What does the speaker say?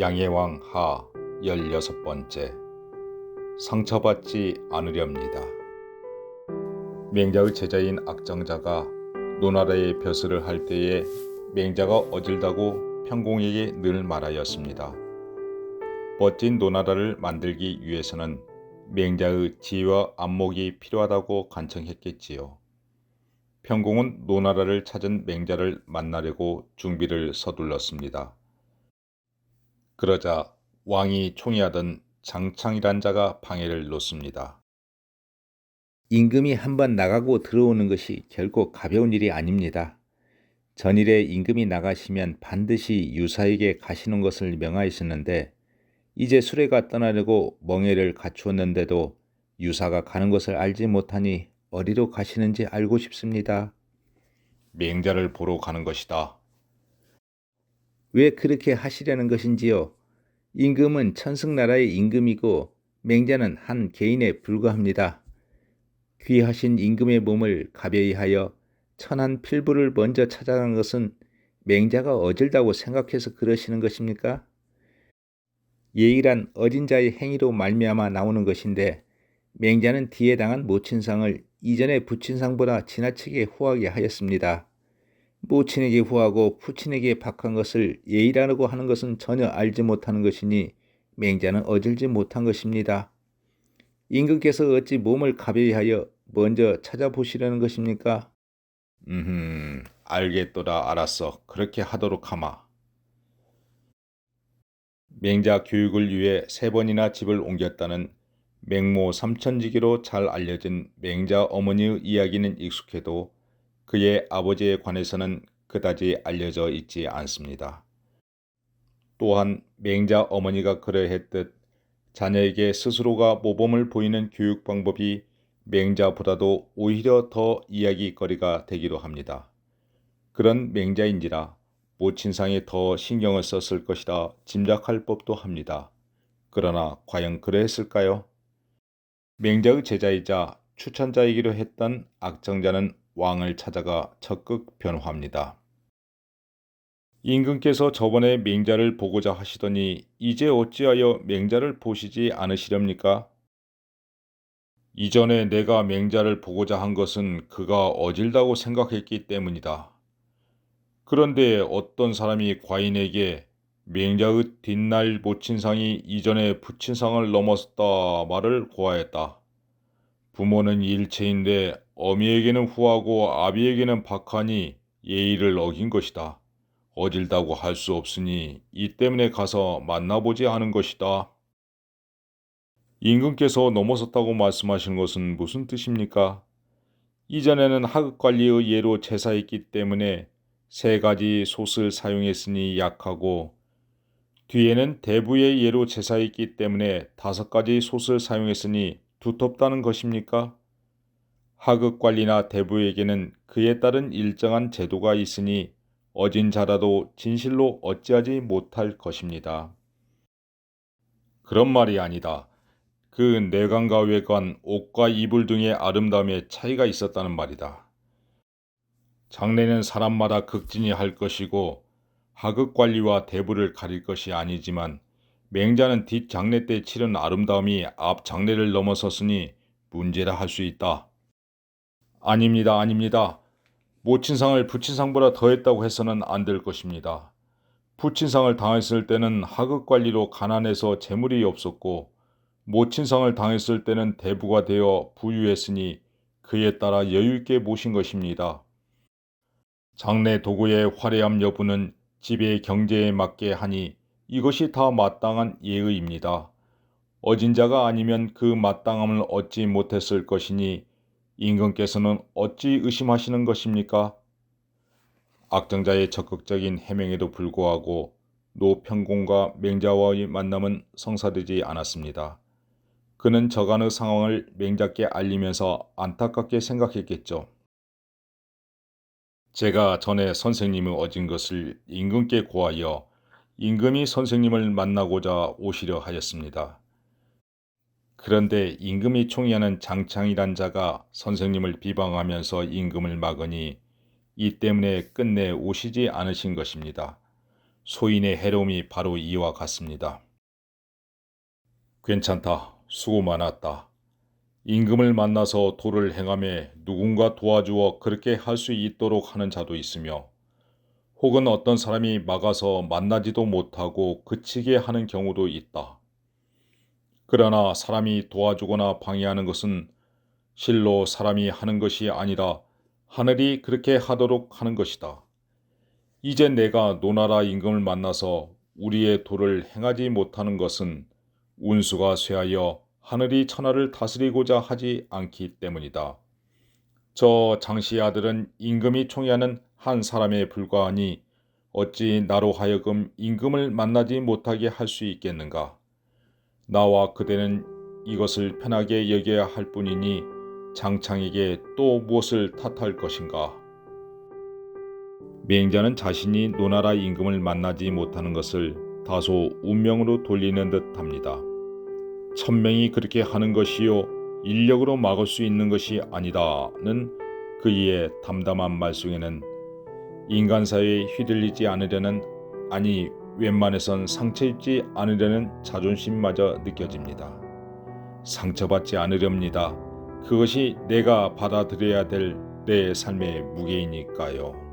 양해왕 하 16번째 상처받지 않으렵니다. 맹자의 제자인 악정자가 노나라의 벼슬을 할 때에 맹자가 어질다고 평공에게 늘 말하였습니다. 멋진 노나라를 만들기 위해서는 맹자의 지혜와 안목이 필요하다고 간청했겠지요. 평공은 노나라를 찾은 맹자를 만나려고 준비를 서둘렀습니다. 그러자 왕이 총애하던 장창이란 자가 방해를 놓습니다. 임금이 한번 나가고 들어오는 것이 결코 가벼운 일이 아닙니다. 전일에 임금이 나가시면 반드시 유사에게 가시는 것을 명하였었는데 이제 수레가 떠나려고 멍해를 갖추었는데도 유사가 가는 것을 알지 못하니 어디로 가시는지 알고 싶습니다. 맹자를 보러 가는 것이다. 왜 그렇게 하시려는 것인지요? 임금은 천승나라의 임금이고 맹자는 한 개인에 불과합니다. 귀하신 임금의 몸을 가벼이 하여 천한 필부를 먼저 찾아간 것은 맹자가 어질다고 생각해서 그러시는 것입니까? 예의란 어린 자의 행위로 말미암아 나오는 것인데 맹자는 뒤에 당한 모친상을 이전의 부친상보다 지나치게 후하게 하였습니다. 모친에게 후하고父친에게 박한 것을 예의라고 하는 것은 전혀 알지 못하는 것이니 맹자는 어질지 못한 것입니다. 임금께서 어찌 몸을 가벼이 하여 먼저 찾아보시려는 것입니까? 음, 알겠도다 알았어. 그렇게 하도록 하마. 맹자 교육을 위해 세 번이나 집을 옮겼다는 맹모 삼천지기로 잘 알려진 맹자 어머니의 이야기는 익숙해도 그의 아버지에 관해서는 그다지 알려져 있지 않습니다. 또한 맹자 어머니가 그러했듯 자녀에게 스스로가 모범을 보이는 교육 방법이 맹자보다도 오히려 더 이야기거리가 되기도 합니다. 그런 맹자인지라 모친상에 더 신경을 썼을 것이라 짐작할 법도 합니다. 그러나 과연 그러했을까요? 맹자의 제자이자 추천자이기로 했던 악정자는 왕을 찾아가 적극 변호합니다. 임금께서 저번에 맹자를 보고자 하시더니 이제 어찌하여 맹자를 보시지 않으시렵니까? 이전에 내가 맹자를 보고자 한 것은 그가 어질다고 생각했기 때문이다. 그런데 어떤 사람이 과인에게 맹자의 뒷날 모친상이 이전에 부친상을 넘었다 말을 고하였다. 부모는 일체인데 어미에게는 후하고 아비에게는 박하니 예의를 어긴 것이다. 어질다고 할 수 없으니 이 때문에 가서 만나보지 않은 것이다. 임금께서 넘어섰다고 말씀하신 것은 무슨 뜻입니까? 이전에는 하급관리의 예로 제사했기 때문에 세 가지 솥을 사용했으니 약하고 뒤에는 대부의 예로 제사했기 때문에 다섯 가지 솥을 사용했으니 두텁다는 것입니까? 하급 관리나 대부에게는 그에 따른 일정한 제도가 있으니 어진 자라도 진실로 어찌하지 못할 것입니다. 그런 말이 아니다. 그 내관과 외관, 옷과 이불 등의 아름다움에 차이가 있었다는 말이다. 장례는 사람마다 극진히 할 것이고 하급 관리와 대부를 가릴 것이 아니지만 맹자는 뒷 장례 때 치른 아름다움이 앞 장례를 넘어섰으니 문제라 할 수 있다. 아닙니다, 아닙니다. 모친상을 부친상보다 더했다고 해서는 안 될 것입니다. 부친상을 당했을 때는 하급 관리로 가난해서 재물이 없었고 모친상을 당했을 때는 대부가 되어 부유했으니 그에 따라 여유 있게 모신 것입니다. 장례 도구의 화려함 여부는 집의 경제에 맞게 하니 이것이 다 마땅한 예의입니다. 어진 자가 아니면 그 마땅함을 얻지 못했을 것이니 임금께서는 어찌 의심하시는 것입니까? 악정자의 적극적인 해명에도 불구하고 노평공과 맹자와의 만남은 성사되지 않았습니다. 그는 저간의 상황을 맹자께 알리면서 안타깝게 생각했겠죠. 제가 전에 선생님의 어진 것을 임금께 고하여 임금이 선생님을 만나고자 오시려 하였습니다. 그런데 임금이 총애하는 장창이란 자가 선생님을 비방하면서 임금을 막으니 이 때문에 끝내 오시지 않으신 것입니다. 소인의 해로움이 바로 이와 같습니다. 괜찮다. 수고 많았다. 임금을 만나서 도를 행함에 누군가 도와주어 그렇게 할 수 있도록 하는 자도 있으며 혹은 어떤 사람이 막아서 만나지도 못하고 그치게 하는 경우도 있다. 그러나 사람이 도와주거나 방해하는 것은 실로 사람이 하는 것이 아니라 하늘이 그렇게 하도록 하는 것이다. 이제 내가 노나라 임금을 만나서 우리의 도를 행하지 못하는 것은 운수가 쇠하여 하늘이 천하를 다스리고자 하지 않기 때문이다. 저 장씨의 아들은 임금이 총애하는 한 사람에 불과하니 어찌 나로 하여금 임금을 만나지 못하게 할 수 있겠는가? 나와 그대는 이것을 편하게 여겨야 할 뿐이니 장창에게 또 무엇을 탓할 것인가? 맹자는 자신이 노나라 임금을 만나지 못하는 것을 다소 운명으로 돌리는 듯 합니다. 천명이 그렇게 하는 것이요 인력으로 막을 수 있는 것이 아니다는 그이의 담담한 말 속에는 인간 사회에 휘둘리지 않으려는 아니 웬만해선 상처 입지 않으려는 자존심마저 느껴집니다. 상처받지 않으렵니다. 그것이 내가 받아들여야 될 내 삶의 무게이니까요.